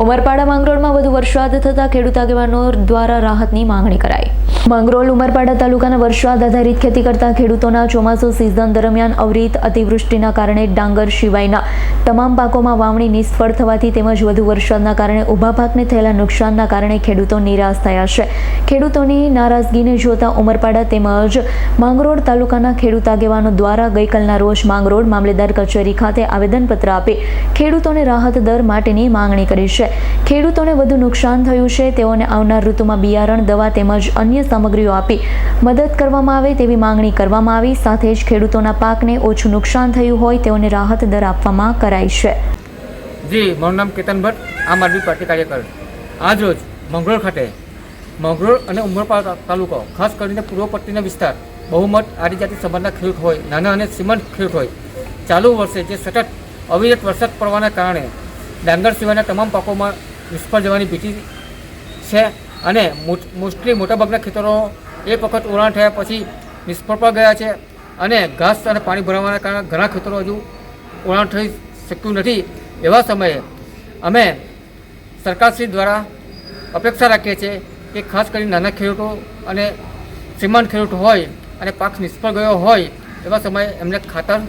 ઉમરપાડા માંગરોળમાં વધુ વરસાદ થતાં ખેડૂત આગેવાનો દ્વારા રાહતની માંગણી કરાઈ. માંગરોળ, ઉમરપાડા તાલુકાના વરસાદ આધારિત ખેતી કરતા ખેડૂતોના ચોમાસુ સિઝન દરમિયાન અવિરત અતિવૃષ્ટિના કારણે ડાંગર સિવાયના તમામ પાકોમાં વાવણી નિષ્ફળ થવાથી તેમજ વધુ વરસાદના કારણે ઊભા પાકને થયેલા નુકસાનના કારણે ખેડૂતો નિરાશ થયા છે. ખેડૂતોની નારાજગીને જોતા ઉમરપાડા તેમજ માંગરોળ તાલુકાના ખેડૂત આગેવાનો દ્વારા ગઈકાલના રોજ માંગરોળ મામલેદાર કચેરી ખાતે આવેદનપત્ર આપી ખેડૂતોને રાહત દર માટેની માંગણી કરી છે. ખેડૂતોને વધુ નુકસાન થયું છે, તેઓને આવનાર ઋતુમાં બિયારણ, દવા તેમજ અન્ય સામગ્રીઓ આપી મદદ કરવામાં આવે તેવી માંગણી કરવામાં આવી. સાથે જ ખેડૂતોના પાકને ઓછું નુકસાન થયું હોય તેઓને રાહત દર આપવામાં કરાઈ છે. જી, મારું નામ કેતન ભટ્ટ, આમ આદમી પાર્ટી કાર્યકર. આજ રોજ મંગળોળ ખાતે મંગળોળ અને ઉમરપાડા તાલુકો ખાસ કરીને પૂર્વ પટ્ટીના વિસ્તાર, બહુમત આદિજાતિ સમાજના ખેડૂત હોય, નાના અને શ્રીમંત ખેડૂત હોય, ચાલુ વર્ષે જે સતત અવિરત વરસાદ પડવાના કારણે ડાંગર સિવાયના તમામ પાકોમાં નિષ્ફળ જવાની ભીતિ છે. અને મોસ્ટલી મોટાભાગના ખેતરો એક વખત ઉડાણ થયા પછી નિષ્ફળ પણ ગયા છે અને ઘાસ અને પાણી ભરાવાના કારણે ઘણા ખેતરો હજુ ઓળાણ થઈ શક્યું નથી એવા સમયે અમે સરકારશ્રી દ્વારા અપેક્ષા રાખીએ છીએ કે ખાસ કરીને નાના ખેડૂતો અને શ્રીમંત ખેડૂત હોય અને પાક નિષ્ફળ ગયો હોય એવા સમયે એમને ખાતર,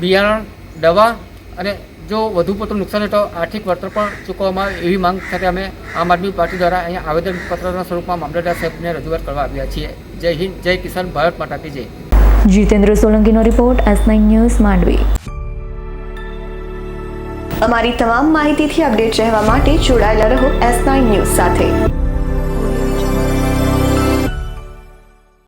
બિયારણ, દવા અને જો વધુ પડતું નુકસાન હોય તો આર્થિક વળતર પણ ચૂકવવામાં એવી માંગ સાથે અમે આમ આદમી પાર્ટી દ્વારા અહીંયા આવેદનપત્રના સ્વરૂપમાં મામલતદાર સાહેબને રજૂઆત કરવા આવ્યા છીએ. જય હિન્દ, જય કિસાન ભારત માતા કી જય. Jitendra સોલંકીનો report S nine news Mandvi. અમારી તમામ માહિતીથી અપડેટ રહેવા માટે જોડાયેલા રહો એસ નાઇન ન્યૂઝ સાથે.